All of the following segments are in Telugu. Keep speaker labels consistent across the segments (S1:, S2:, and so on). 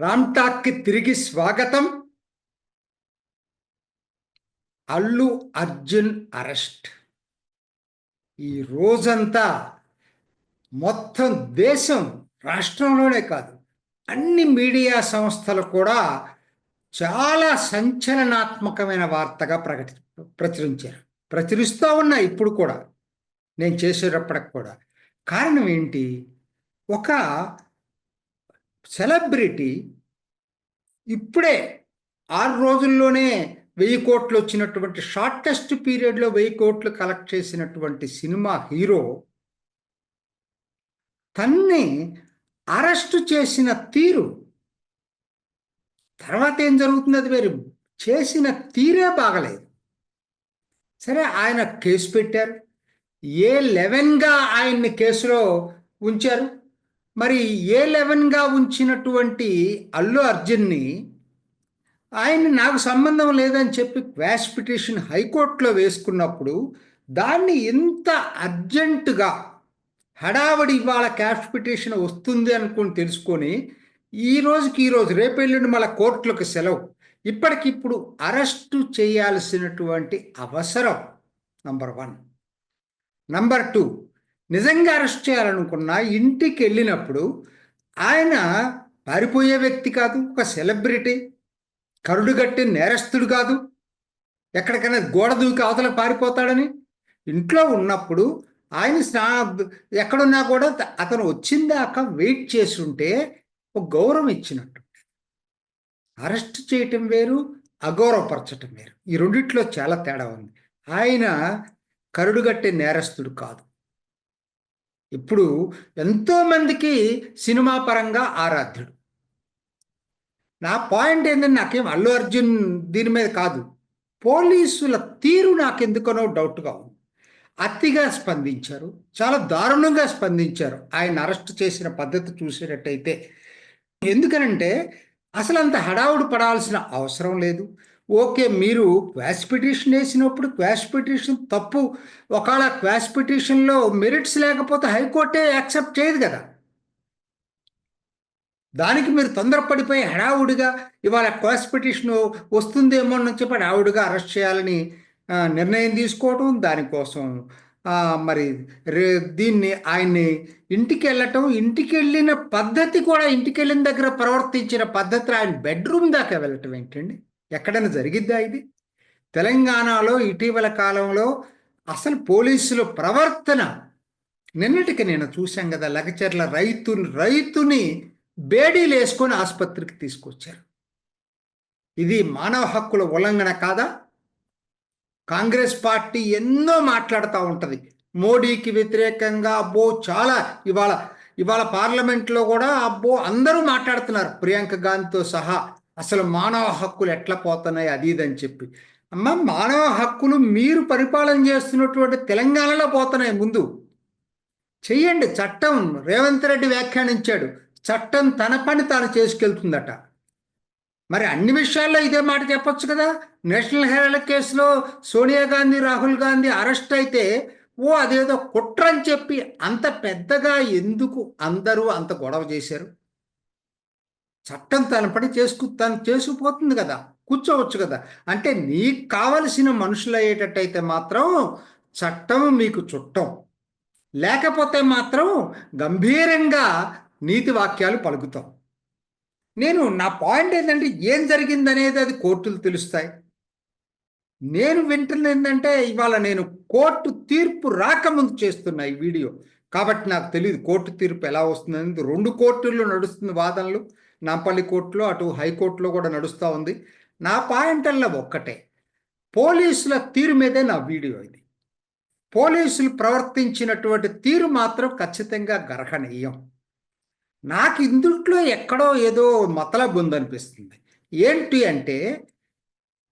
S1: రామ్టాక్కి తిరిగి స్వాగతం. అల్లు అర్జున్ అరెస్ట్. ఈ రోజంతా మొత్తం దేశం రాష్ట్రంలోనే కాదు అన్ని మీడియా సంస్థలు కూడా చాలా సంచలనాత్మకమైన వార్తగా ప్రకటి ప్రచురించారు. ప్రచురిస్తూ ఉన్నా ఇప్పుడు కూడా నేను చేసేటప్పటికి కూడా. కారణం ఏంటి? ఒక సెలబ్రిటీ ఇప్పుడే ఆరు రోజుల్లోనే వెయ్యి కోట్లు వచ్చినటువంటి షార్టెస్ట్ పీరియడ్లో వెయ్యి కోట్లు కలెక్ట్ చేసినటువంటి సినిమా హీరో తన్ని అరెస్టు చేసిన తీరు తర్వాత ఏం జరుగుతుంది అది వేరు? చేసిన తీరే బాగలేదు. సరే ఆయన కేసు పెట్టారు. ఏ లెవెన్గా ఆయన్ని కేసులో ఉంచారు? మరి ఏ లెవెన్గా ఉంచినటువంటి అల్లు అర్జున్ని ఆయన నాకు సంబంధం లేదని చెప్పి క్వాష్ పిటిషన్ హైకోర్టులో వేసుకున్నప్పుడు దాన్ని ఎంత అర్జెంటుగా హడావడి ఇవాళ క్యాష్ పిటిషన్ వస్తుంది అనుకుని తెలుసుకొని ఈ రోజుకి ఈరోజు రోజు రేపు మళ్ళీ కోర్టులకు సెలవు. ఇప్పటికిప్పుడు అరెస్టు చేయాల్సినటువంటి అవసరం నంబర్ వన్. నంబర్ టూ నిజంగా అరెస్ట్ చేయాలనుకున్నా ఇంటికి వెళ్ళినప్పుడు ఆయన పారిపోయే వ్యక్తి కాదు ఒక సెలబ్రిటీ కరుడుగట్టి నేరస్తుడు కాదు. ఎక్కడికైనా గోడ దూకి అవతల పారిపోతాడని. ఇంట్లో ఉన్నప్పుడు ఆయన స్నా ఎక్కడున్నా కూడా అతను వచ్చిందాక వెయిట్ చేస్తుంటే ఒక గౌరవం ఇచ్చినట్టు. అరెస్ట్ చేయటం వేరు అగౌరవపరచటం వేరు. ఈ రెండిట్లో చాలా తేడా ఉంది. ఆయన కరుడుగట్టే నేరస్తుడు కాదు. ఇప్పుడు ఎంతోమందికి సినిమా పరంగా ఆరాధ్యుడు. నా పాయింట్ ఏంటంటే నాకేం అల్లు అర్జున్ దీని మీద కాదు. పోలీసుల తీరు నాకెందుకనో డౌట్గా ఉంది. అతిగా స్పందించారు. చాలా దారుణంగా స్పందించారు. ఆయన అరెస్ట్ చేసిన పద్ధతి చూసేటట్టయితే. ఎందుకనంటే అసలు అంత హడావుడు పడాల్సిన అవసరం లేదు. ఓకే మీరు క్వాష్ పిటిషన్ వేసినప్పుడు క్వాష్ పిటిషన్ తప్పు. ఒకవేళ క్వాష్ పిటిషన్లో మెరిట్స్ లేకపోతే హైకోర్టే యాక్సెప్ట్ చేయదు కదా. దానికి మీరు తొందరపడిపోయి హడావుడిగా ఇవాళ క్వాష్ పిటిషన్ వస్తుందేమో అని చెప్పి హడావుడిగా అరెస్ట్ చేయాలని నిర్ణయం తీసుకోవడం దానికోసం. మరి రే దీన్ని ఆయన్ని ఇంటికి వెళ్ళటం ఇంటికి వెళ్ళిన పద్ధతి కూడా ఇంటికి వెళ్ళిన దగ్గర ప్రవర్తించిన పద్ధతి ఆయన బెడ్రూమ్ దాకా వెళ్ళటం ఏంటండి? ఎక్కడైనా జరిగిద్దా ఇది? తెలంగాణలో ఇటీవల కాలంలో అసలు పోలీసుల ప్రవర్తన నిన్నటికి నేను చూశాం కదా లగచర్ల రైతు రైతుని బేడీలు వేసుకొని ఆసుపత్రికి తీసుకొచ్చారు. ఇది మానవ హక్కుల ఉల్లంఘన కాదా? కాంగ్రెస్ పార్టీ ఎన్నో మాట్లాడుతూ ఉంటుంది. మోడీకి వ్యతిరేకంగా అబ్బో చాలా ఇవాళ ఇవాళ పార్లమెంట్లో కూడా అబ్బో అందరూ మాట్లాడుతున్నారు. ప్రియాంక గాంధీతో సహా అసలు మానవ హక్కులు ఎట్లా పోతున్నాయి అది ఇదని చెప్పి. అమ్మ మానవ హక్కులు మీరు పరిపాలన చేస్తున్నటువంటి తెలంగాణలో పోతున్నాయి ముందు. చెయ్యండి చట్టం రేవంత్ రెడ్డి వ్యాఖ్యానించాడు. చట్టం తన పని తాను చేసుకెళ్తుందట. మరి అన్ని విషయాల్లో ఇదే మాట చెప్పొచ్చు కదా? నేషనల్ హెరాల్డ్ కేసులో సోనియా గాంధీ రాహుల్ గాంధీ అరెస్ట్ అయితే ఓ అదేదో కుట్ర అని చెప్పి అంత పెద్దగా ఎందుకు అందరూ అంత గొడవ చేశారు? చట్టం తన పని చేసుకు తను చేసుకుపోతుంది కదా కూర్చోవచ్చు కదా. అంటే నీకు కావలసిన మనుషులు అయ్యేటట్టయితే మాత్రం చట్టం మీకు చుట్టం. లేకపోతే మాత్రం గంభీరంగా నీతి వాక్యాలు పలుకుతాం నేను నా పాయింట్ ఏంటంటే ఏం జరిగిందనేది అది కోర్టులు తెలుస్తాయి. నేను వింటుంది ఏంటంటే ఇవాళ నేను కోర్టు తీర్పు రాకముందు చేస్తున్నా ఈ వీడియో. కాబట్టి నాకు తెలియదు కోర్టు తీర్పు ఎలా వస్తుంది రెండు కోర్టుల్లో నడుస్తుంది వాదనలు. నాంపల్లి కోర్టులో అటు హైకోర్టులో కూడా నడుస్తూ ఉంది. నా పాయింట్లలో ఒక్కటే. పోలీసుల తీరు మీదే నా వీడియో ఇది. పోలీసులు ప్రవర్తించినటువంటి తీరు మాత్రం ఖచ్చితంగా గర్హనీయం. నాకు ఇందుట్లో ఎక్కడో ఏదో మతలబ్ ఉందనిపిస్తుంది. ఏంటి అంటే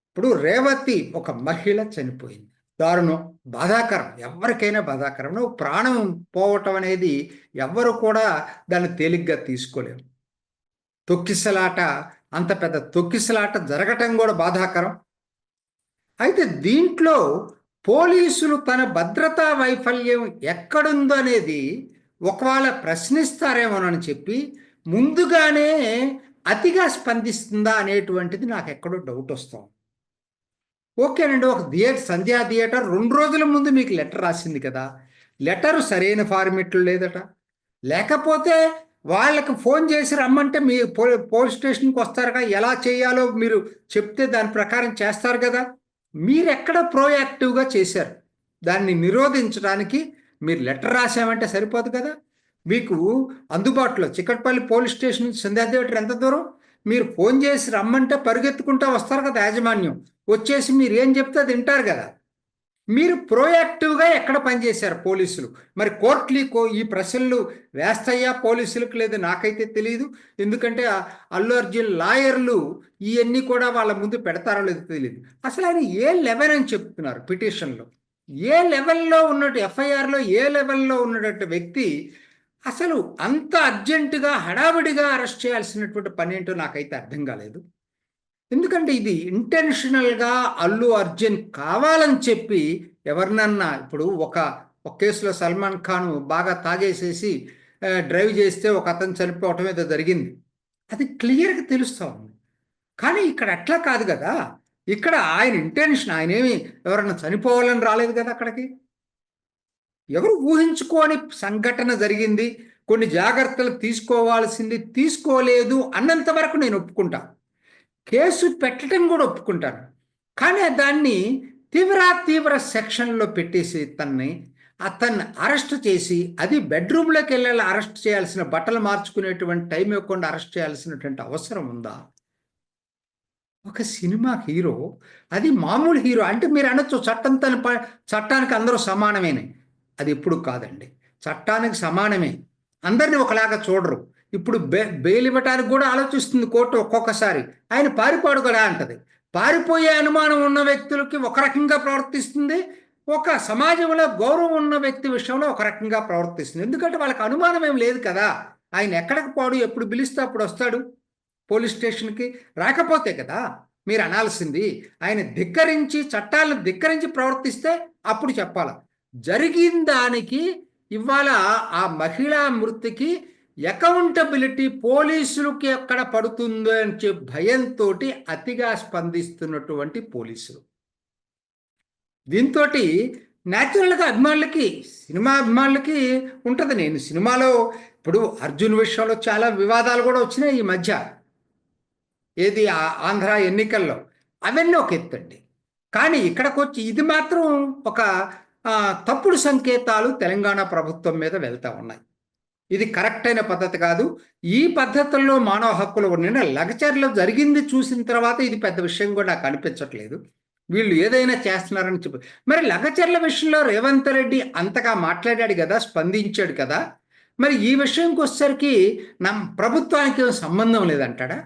S1: ఇప్పుడు రేవతి ఒక మహిళ చనిపోయింది. దారుణం బాధాకరం. ఎవరికైనా బాధాకరం. ప్రాణం పోవటం అనేది ఎవ్వరు కూడా దాన్ని తేలిగ్గా తీసుకోలేము తొక్కిసలాట అంత పెద్ద తొక్కిసలాట జరగటం కూడా బాధాకరం. అయితే దీంట్లో పోలీసులు తన భద్రతా వైఫల్యం ఎక్కడుందో అనేది ఒకవేళ ప్రశ్నిస్తారేమోనని చెప్పి ముందుగానే అతిగా స్పందిస్తుందా అనేటువంటిది నాకు ఎక్కడో డౌట్ వస్తాం ఓకేనండి ఒక థియేటర్ సంధ్యా థియేటర్ రెండు రోజుల ముందు మీకు లెటర్ రాసింది కదా. లెటర్ సరైన ఫార్మెట్లు లేదట. లేకపోతే వాళ్ళకి ఫోన్ చేసి రమ్మంటే మీ పో పోలీస్ స్టేషన్కి వస్తారుగా ఎలా చేయాలో మీరు చెప్తే దాని ప్రకారం చేస్తారు కదా. మీరు ఎక్కడ ప్రోయాక్టివ్గా చేశారు? దాన్ని నిరోధించడానికి మీరు లెటర్ రాసామంటే సరిపోదు కదా. మీకు అందుబాటులో చిక్కట్పల్లి పోలీస్ స్టేషన్ సింధాదేవిటర్ ఎంత దూరం? మీరు ఫోన్ చేసి రమ్మంటే పరుగెత్తుకుంటా వస్తారు కదా యాజమాన్యం. వచ్చేసి మీరు ఏం చెప్తే అది వింటారు కదా. మీరు ప్రోయాక్టివ్గా ఎక్కడ పనిచేశారు పోలీసులు? మరి కోర్టులు కో ఈ ప్రశ్నలు వేస్తాయా పోలీసులకు లేదు? నాకైతే తెలియదు ఎందుకంటే అల్లు అర్జున్ లాయర్లు ఇవన్నీ కూడా వాళ్ళ ముందు పెడతారో లేదో తెలియదు అసలు ఆయన ఏ లెవెల్ అని చెప్తున్నారు పిటిషన్లో? ఏ లెవెల్లో ఉన్నట్టు ఎఫ్ఐఆర్లో ఏ లెవెల్లో ఉన్నటువంటి వ్యక్తి అసలు అంత అర్జెంటుగా హడావిడిగా అరెస్ట్ చేయాల్సినటువంటి పని ఏంటో నాకైతే అర్థం కాలేదు. ఎందుకంటే ఇది ఇంటెన్షనల్గా అల్లు అర్జున్ కావాలని చెప్పి ఎవరినన్నా ఇప్పుడు ఒక ఒక కేసులో సల్మాన్ ఖాన్ బాగా తాగేసేసి డ్రైవ్ చేస్తే ఒక అతను చనిపోవటం ఏదో జరిగింది. అది క్లియర్గా తెలుస్తూ ఉంది. కానీ ఇక్కడ అట్లా కాదు కదా. ఇక్కడ ఆయన ఇంటెన్షన్ ఆయన ఏమి ఎవరన్నా చనిపోవాలని రాలేదు కదా అక్కడికి? ఎవరు ఊహించుకోని సంఘటన జరిగింది కొన్ని జాగ్రత్తలు తీసుకోవాల్సింది తీసుకోలేదు అన్నంత వరకు నేను ఒప్పుకుంటా. కేసు పెట్టడం కూడా ఒప్పుకుంటారు కానీ దాన్ని తీవ్ర తీవ్ర సెక్షన్లో పెట్టేసి తన్ని అతన్ని అరెస్ట్ చేసి అది బెడ్రూమ్లోకి వెళ్ళేలా అరెస్ట్ చేయాల్సిన బట్టలు మార్చుకునేటువంటి టైం ఇవ్వకుండా అరెస్ట్ చేయాల్సినటువంటి అవసరం ఉందా? ఒక సినిమా హీరో అది మామూలు హీరో అంటే మీరు అనొచ్చు చట్టం తన చట్టానికి అందరూ సమానమేనే. అది ఎప్పుడు కాదండి. చట్టానికి సమానమే. అందరిని ఒకలాగా చూడరు. ఇప్పుడు బే బెయిల్ ఇవ్వటానికి కూడా ఆలోచిస్తుంది కోర్టు ఒక్కొక్కసారి. ఆయన పారిపోడు కూడా అంటది. పారిపోయే అనుమానం ఉన్న వ్యక్తులకి ఒక రకంగా ప్రవర్తిస్తుంది. ఒక సమాజంలో గౌరవం ఉన్న వ్యక్తి విషయంలో ఒక రకంగా ప్రవర్తిస్తుంది. ఎందుకంటే వాళ్ళకి అనుమానం ఏం లేదు కదా. ఆయన ఎక్కడికి పోడు ఎప్పుడు పిలిస్తే అప్పుడు వస్తాడు. పోలీస్ స్టేషన్కి రాకపోతే కదా. మీరు అనాల్సింది. ఆయన ధిక్కరించి చట్టాలను ధిక్కరించి ప్రవర్తిస్తే అప్పుడు చెప్పాల. జరిగిన దానికి ఇవాళ ఆ మహిళా మృతికి అకౌంటబిలిటీ పోలీసులకి ఎక్కడ పడుతుందో అని చెప్పి భయంతో అతిగా స్పందిస్తున్నటువంటి పోలీసులు. దీంతో న్యాచురల్గా అభిమానులకి సినిమా అభిమానులకి ఉంటుంది. నేను సినిమాలో ఇప్పుడు అర్జున్ విషయంలో చాలా వివాదాలు కూడా వచ్చినాయి ఈ మధ్య. ఏది ఆంధ్ర ఎన్నికల్లో అవన్నీ ఒక ఎత్తండి కానీ ఇక్కడికి వచ్చి ఇది మాత్రం ఒక తప్పుడు సంకేతాలు తెలంగాణ ప్రభుత్వం మీద వెళ్తా ఉన్నాయి. ఇది కరెక్ట్ అయిన పద్ధతి కాదు. ఈ పద్ధతుల్లో మానవ హక్కులు ఉన్న లగచర్లో జరిగింది చూసిన తర్వాత ఇది పెద్ద విషయం కూడా నాకు అనిపించట్లేదు. వీళ్ళు ఏదైనా చేస్తున్నారని చెప్పి. మరి లగచర్ల విషయంలో రేవంత్ రెడ్డి అంతగా మాట్లాడాడు కదా స్పందించాడు కదా. మరి ఈ విషయంకి వచ్చేసరికి నా ప్రభుత్వానికి ఏం సంబంధం లేదంటాడా?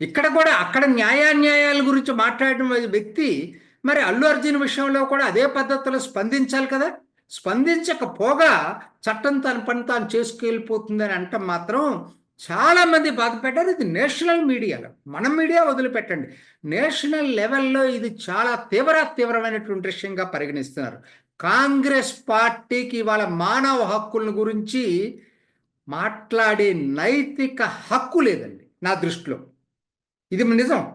S1: ఇక్కడ కూడా అక్కడ న్యాయాన్యాయాల గురించి మాట్లాడిన వ్యక్తి మరి అల్లు అర్జున్ విషయంలో కూడా అదే పద్ధతిలో స్పందించాలి కదా? స్పందించకపోగా చట్టం తన పని తాను చేసుకెళ్ళిపోతుందని అంటే మాత్రం చాలామంది బాధపెట్టారు ఇది నేషనల్ మీడియాలో. మన మీడియా వదిలిపెట్టండి. నేషనల్ లెవెల్లో ఇది చాలా తీవ్ర తీవ్రమైనటువంటి విషయంగా పరిగణిస్తున్నారు. కాంగ్రెస్ పార్టీకి ఇవాళ మానవ హక్కుల గురించి మాట్లాడే నైతిక హక్కు లేదండి నా దృష్టిలో. ఇది నిజం.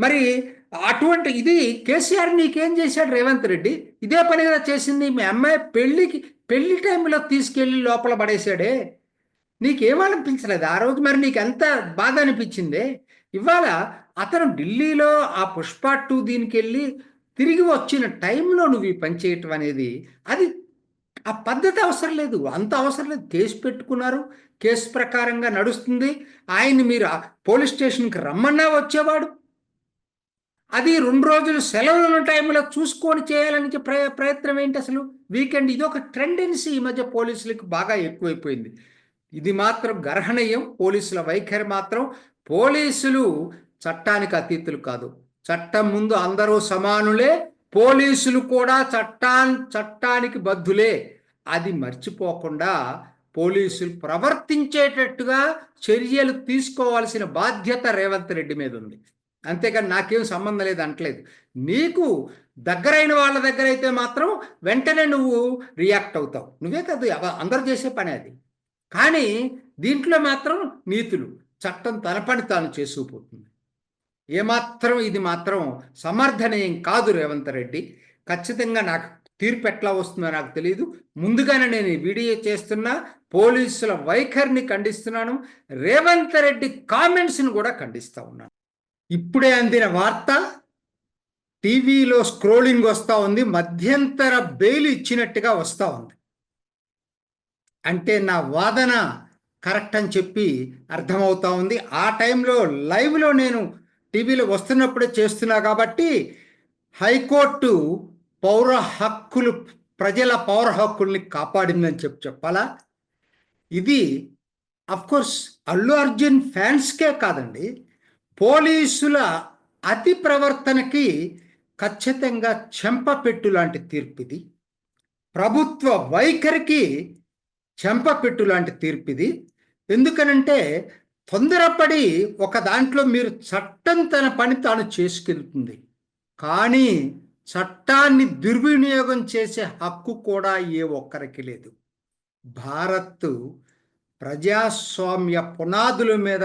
S1: మరి అటువంటి ఇది కేసీఆర్ నీకేం చేశాడు రేవంత్ రెడ్డి? ఇదే పని కదా చేసింది. మీ అమ్మాయి పెళ్ళికి పెళ్ళి టైంలో తీసుకెళ్ళి లోపల పడేశాడే. నీకేమనిపించలేదు? ఆ రోజు మరి నీకు ఎంత బాధ అనిపించిందే? ఇవాళ అతను ఢిల్లీలో ఆ పుష్ప టూ దీనికి వెళ్ళి తిరిగి వచ్చిన టైంలో నువ్వు ఈ పని చేయటం అనేది అది ఆ పద్ధతి అవసరం లేదు. అంత అవసరం లేదు. కేసు పెట్టుకున్నారు. కేసు ప్రకారంగా నడుస్తుంది. ఆయన్ని మీరు పోలీస్ స్టేషన్కి రమ్మన్నా వచ్చేవాడు. అది రెండు రోజులు సెలవులు ఉన్న టైంలో చూసుకొని చేయాలని ప్రయ ప్రయత్నం ఏంటి అసలు? వీకెండ్ ఇది ఒక ట్రెండెన్సీ ఈ మధ్య పోలీసులకు బాగా ఎక్కువైపోయింది. ఇది మాత్రం గర్హనీయం. పోలీసుల వైఖరి మాత్రం పోలీసులు చట్టానికి అతీతులు కాదు. చట్టం ముందు అందరూ సమానులే పోలీసులు కూడా చట్టాన్ చట్టానికి బద్ధులే. అది మర్చిపోకుండా పోలీసులు ప్రవర్తించేటట్టుగా చర్యలు తీసుకోవాల్సిన బాధ్యత రేవంత్ రెడ్డి మీద ఉంది. అంతేకాని నాకేం సంబంధం లేదు అంటలేదు. నీకు దగ్గరైన వాళ్ళ దగ్గర అయితే మాత్రం వెంటనే నువ్వు రియాక్ట్ అవుతావు. నువ్వే కదా అవ- అందరూ చేసే పని అది. కానీ దీంట్లో మాత్రం నీతులు చట్టం తన పని తాను చేసుకుపోతుంది ఏమాత్రం ఇది మాత్రం సమర్థనీయం కాదు రేవంత్ రెడ్డి. ఖచ్చితంగా నాకు తీర్పు ఎట్లా వస్తుందో నాకు తెలియదు ముందుగానే నేను ఈ వీడియో చేస్తున్నా పోలీసుల వైఖరిని ఖండిస్తున్నాను రేవంత్ రెడ్డి కామెంట్స్ని కూడా ఖండిస్తూ ఉన్నాను. ఇప్పుడే అందిన వార్త టీవీలో స్క్రోలింగ్ వస్తూ ఉంది మధ్యంతర బెయిల్ ఇచ్చినట్టుగా వస్తూ ఉంది. అంటే నా వాదన కరెక్ట్ అని చెప్పి అర్థమవుతా ఉంది. ఆ టైంలో లైవ్లో నేను టీవీలో వస్తున్నప్పుడే చేస్తున్నా కాబట్టి హైకోర్టు పౌర హక్కులు ప్రజల పౌర హక్కుల్ని కాపాడిందని చెప్పి చెప్పాలా? ఇది అఫ్కోర్స్ అల్లు అర్జున్ ఫ్యాన్స్కే కాదండి. పోలీసుల అతి ప్రవర్తనకి ఖచ్చితంగా చెంపపెట్టు లాంటి తీర్పిది. ప్రభుత్వ వైఖరికి చెంపపెట్టు లాంటి తీర్పు ఇది ఎందుకనంటే తొందరపడి ఒక దాంట్లో మీరు చట్టం తన పని తాను చేసుకెళ్తుంది. కానీ చట్టాన్ని దుర్వినియోగం చేసే హక్కు కూడా ఏ ఒక్కరికి లేదు. భారత్ ప్రజాస్వామ్య పునాదుల మీద